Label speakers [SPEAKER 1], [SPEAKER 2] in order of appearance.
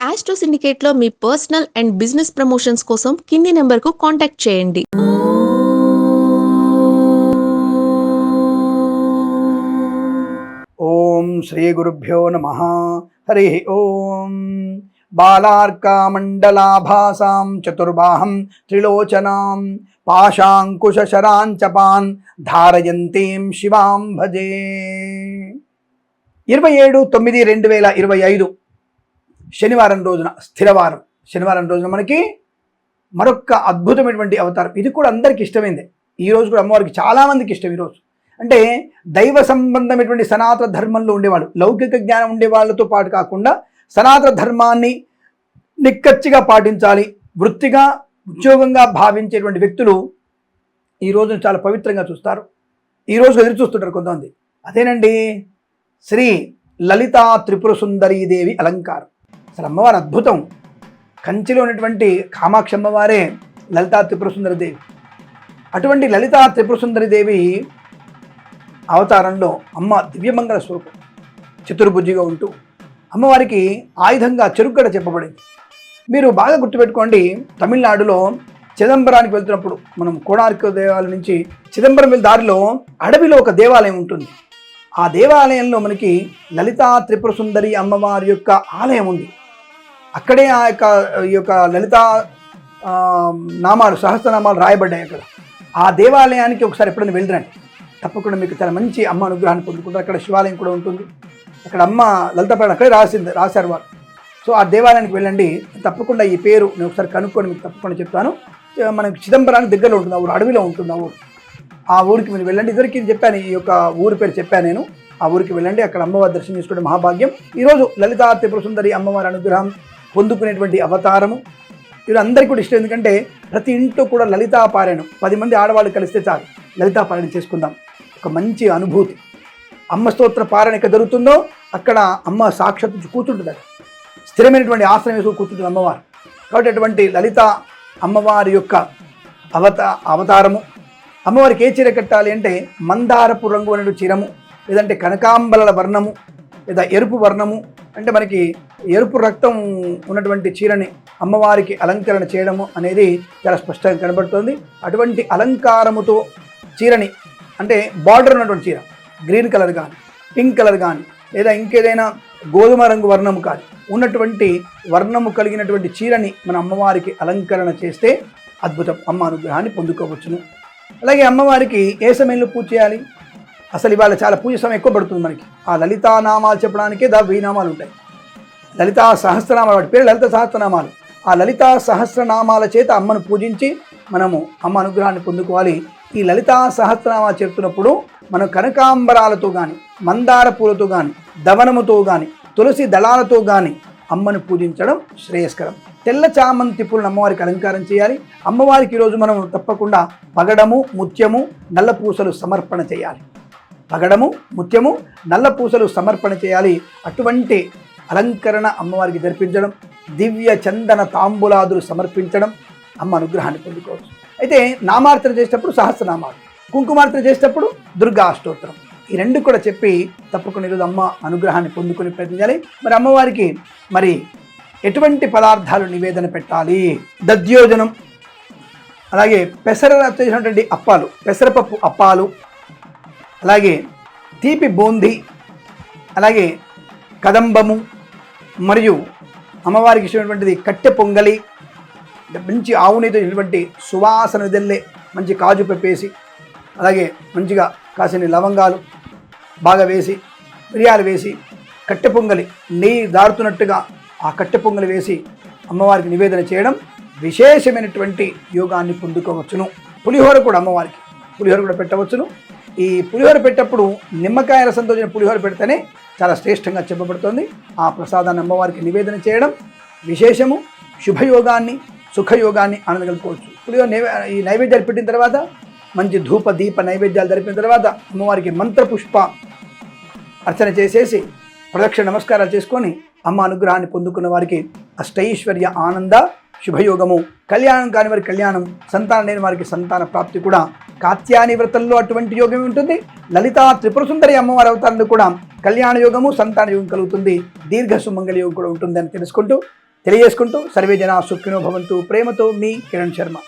[SPEAKER 1] Astro సిండికేట్లో మీ personal and business promotions కోసం కింది నెంబర్కు కాంటాక్ట్ చేయండి.
[SPEAKER 2] ఓం శ్రీ గురుభ్యో నమ. హరి ఓం. బాలార్కామండలాభాసాం చతుర్బాహం త్రిలోచనాం పాశాంకుశరాంచపాన్ ధారయంతీం శివాం భజే. ఇరవై ఏడు తొమ్మిది రెండు వేల ఇరవై ఐదు. శనివారం రోజున స్థిరవారం. శనివారం రోజున మనకి మరొక అద్భుతమైనటువంటి అవతారం. ఇది కూడా అందరికీ ఇష్టమైంది. ఈ రోజు కూడా అమ్మవారికి చాలామందికి ఇష్టం ఈరోజు అంటే దైవ సంబంధమైనటువంటి సనాతన ధర్మంలో ఉండేవాళ్ళు లౌకిక జ్ఞానం ఉండే వాళ్ళతో పాటు కాకుండా సనాతన ధర్మాన్ని నిక్కచ్చిగా పాటించాలి వృత్తిగా ఉద్యోగంగా భావించేటువంటి వ్యక్తులు ఈ రోజును చాలా పవిత్రంగా చూస్తారు. ఈ రోజు ఎదురు చూస్తుంటారు కొంతమంది. అదేనండి శ్రీ లలితా త్రిపుర సుందరీ దేవి అలంకారం. అసలు అమ్మవారి అద్భుతం. కంచిలో ఉన్నటువంటి కామాక్షి అమ్మవారే లలితా త్రిపుర దేవి. అటువంటి లలితా త్రిపుర దేవి అవతారంలో అమ్మ దివ్యమంగళ స్వరూపం చతుర్భుజిగా ఉంటూ అమ్మవారికి ఆయుధంగా చెరుగ్గడ చెప్పబడింది. మీరు బాగా గుర్తుపెట్టుకోండి తమిళనాడులో చిదంబరానికి వెళ్తున్నప్పుడు మనం కోణార్క దేవాలయం నుంచి చిదంబరం వెళ్ళి దారిలో అడవిలో ఒక దేవాలయం ఉంటుంది. ఆ దేవాలయంలో మనకి లలితా త్రిపుర సుందరి అమ్మవారి యొక్క ఆలయం ఉంది. అక్కడే ఆ యొక్క ఈ యొక్క లలిత నామాలు సహస్రనామాలు రాయబడ్డాయి అక్కడ. ఆ దేవాలయానికి ఒకసారి ఎప్పుడైనా వెళ్ళిరండి. తప్పకుండా మీకు చాలా మంచి అమ్మ అనుగ్రహాన్ని పొందుకుంటారు. అక్కడ శివాలయం కూడా ఉంటుంది. అక్కడ అమ్మ లలితపేట అక్కడే రాసింది రాశారు వారు. సో ఆ దేవాలయానికి వెళ్ళండి. తప్పకుండా ఈ పేరు నేను ఒకసారి కనుక్కొని మీకు తప్పకుండా చెప్తాను. మనకి చిదంబరానికి దగ్గరలో ఉంటుంది ఆ ఊరు అడవిలో ఉంటుంది ఆ ఊరు. ఆ ఊరికి మీరు వెళ్ళండి. ఇద్దరికి చెప్పాను ఈ యొక్క ఊరి పేరు చెప్పాను నేను. ఆ ఊరికి వెళ్ళండి అక్కడ అమ్మవారి దర్శనం చేసుకోవడం మహాభాగ్యం. ఈరోజు లలితా త్రిపుర సుందరి అమ్మవారి అనుగ్రహం పొందుకునేటువంటి అవతారము. ఇది కూడా ఇష్టం. ఎందుకంటే ప్రతి ఇంట్లో కూడా లలితా పారాయణం. పది మంది ఆడవాళ్ళు కలిస్తే చాలు. లలితా పారాయణం చేసుకుందాం. ఒక మంచి అనుభూతి. అమ్మ స్తోత్ర పారాయణ ఎక్కడ జరుగుతుందో అక్కడ అమ్మ సాక్షాత్ కూర్చుంటుంది అక్కడ స్థిరమైనటువంటి ఆసనం వేసుకుని కూర్చుంటుంది అమ్మవారు. కాబట్టి అటువంటి లలిత అమ్మవారి యొక్క అవత అవతారము. అమ్మవారికి ఏ చీర కట్టాలి అంటే మందారపు రంగు అనే చీరము లేదంటే కనకాంబల వర్ణము లేదా ఎరుపు వర్ణము అంటే మనకి ఎరుపు రక్తం ఉన్నటువంటి చీరని అమ్మవారికి అలంకరణ చేయడము అనేది చాలా స్పష్టంగా కనబడుతుంది. అటువంటి అలంకారముతో చీరని అంటే బార్డర్ ఉన్నటువంటి చీర గ్రీన్ కలర్ కానీ పింక్ కలర్ కానీ లేదా ఇంకేదైనా గోధుమ రంగు వర్ణము కానీ ఉన్నటువంటి వర్ణము కలిగినటువంటి చీరని మన అమ్మవారికి అలంకరణ చేస్తే అద్భుతం. అమ్మ అనుగ్రహాన్ని పొందుకోవచ్చును. అలాగే అమ్మవారికి ఏ సమయంలో పూజ చేయాలి? అసలు ఇవాళ చాలా పూజ సమయం ఎక్కువ పడుతుంది మనకి. ఆ లలితా నామాలు చెప్పడానికే దా వెయ్యి నామాలు ఉంటాయి. లలితా సహస్రనామాలు వాటి పేరు లలిత సహస్రనామాలు. ఆ లలితా సహస్రనామాల చేత అమ్మను పూజించి మనము అమ్మ అనుగ్రహాన్ని పొందుకోవాలి. ఈ లలితా సహస్రనామాలు చెప్తున్నప్పుడు మనం కనకాంబరాలతో కానీ మందార పూలతో కానీ దవనముతో కానీ తులసి దళాలతో కానీ అమ్మను పూజించడం శ్రేయస్కరం. తెల్ల చామంతి పూలను అమ్మవారికి అలంకారం చేయాలి. అమ్మవారికి ఈరోజు మనం తప్పకుండా పగడము ముత్యము నల్ల పూసలు సమర్పణ చేయాలి. పగడము ముత్యము నల్ల పూసలు సమర్పణ చేయాలి. అటువంటి అలంకరణ అమ్మవారికి జరిపించడం దివ్య చందన తాంబూలాదులు సమర్పించడం అమ్మ అనుగ్రహాన్ని పొందుకోవచ్చు. అయితే నామార్తన చేసేటప్పుడు సహస్రనామాలు కుంకుమార్తన చేసేటప్పుడు దుర్గా అష్టోత్తరం. ఈ రెండు కూడా చెప్పి తప్పకుండా ఈరోజు అమ్మ అనుగ్రహాన్ని పొందుకునే ప్రయత్నించాలి మరి అమ్మవారికి మరి ఎటువంటి పదార్థాలు నివేదన పెట్టాలి? దద్యోజనం అలాగే పెసర చేసినటువంటి అప్పాలు పెసరపప్పు అప్పాలు అలాగే తీపి బూందీ అలాగే కదంబము మరియు అమ్మవారికి ఇచ్చినటువంటిది కట్టె పొంగలి మంచి ఆవునితో ఇటువంటి సువాసన వెదల్లే మంచి కాజు పెప్పేసి అలాగే మంచిగా కాసిన లవంగాలు బాగా వేసి మిరియాలు వేసి కట్టె పొంగలి నెయ్యి దారుతున్నట్టుగా ఆ కట్టె పొంగలి వేసి అమ్మవారికి నివేదన చేయడం విశేషమైనటువంటి యోగాన్ని పొందుకోవచ్చును. పులిహోర కూడా అమ్మవారికి పులిహోర కూడా పెట్టవచ్చును. ఈ పులిహోర పెట్టప్పుడు నిమ్మకాయ రసంతో చేసిన పులిహోర పెడితేనే చాలా శ్రేష్టంగా చెప్పబడుతుంది. ఆ ప్రసాదాన్ని అమ్మవారికి నివేదన చేయడం విశేషము శుభయోగాన్ని సుఖయోగాన్ని ఆనందగలుపుకోవచ్చు. పులిహోర ఈ నైవేద్యాలు పెట్టిన తర్వాత మంచి ధూప దీప నైవేద్యాలు జరిపిన తర్వాత అమ్మవారికి మంత్రపుష్ప అర్చన చేసేసి ప్రదక్షిణ నమస్కారాలు చేసుకొని అమ్మ అనుగ్రహాన్ని పొందుకున్న వారికి అష్టైశ్వర్య ఆనంద శుభయోగము కళ్యాణం కాని వారికి కళ్యాణం సంతానం లేని వారికి సంతాన ప్రాప్తి కూడా కాత్యాని వ్రతంలో అటువంటి యోగం ఉంటుంది. లలితా త్రిపుర సుందరి అమ్మవారి అవతారంలో కూడా కళ్యాణ యోగము సంతాన యోగం కలుగుతుంది. దీర్ఘ సుమంగళ యోగం కూడా ఉంటుందని తెలుసుకుంటూ తెలియజేసుకుంటూ సర్వే జన సుఖినో భవంతు. ప్రేమతో మీ కిరణ్ శర్మ.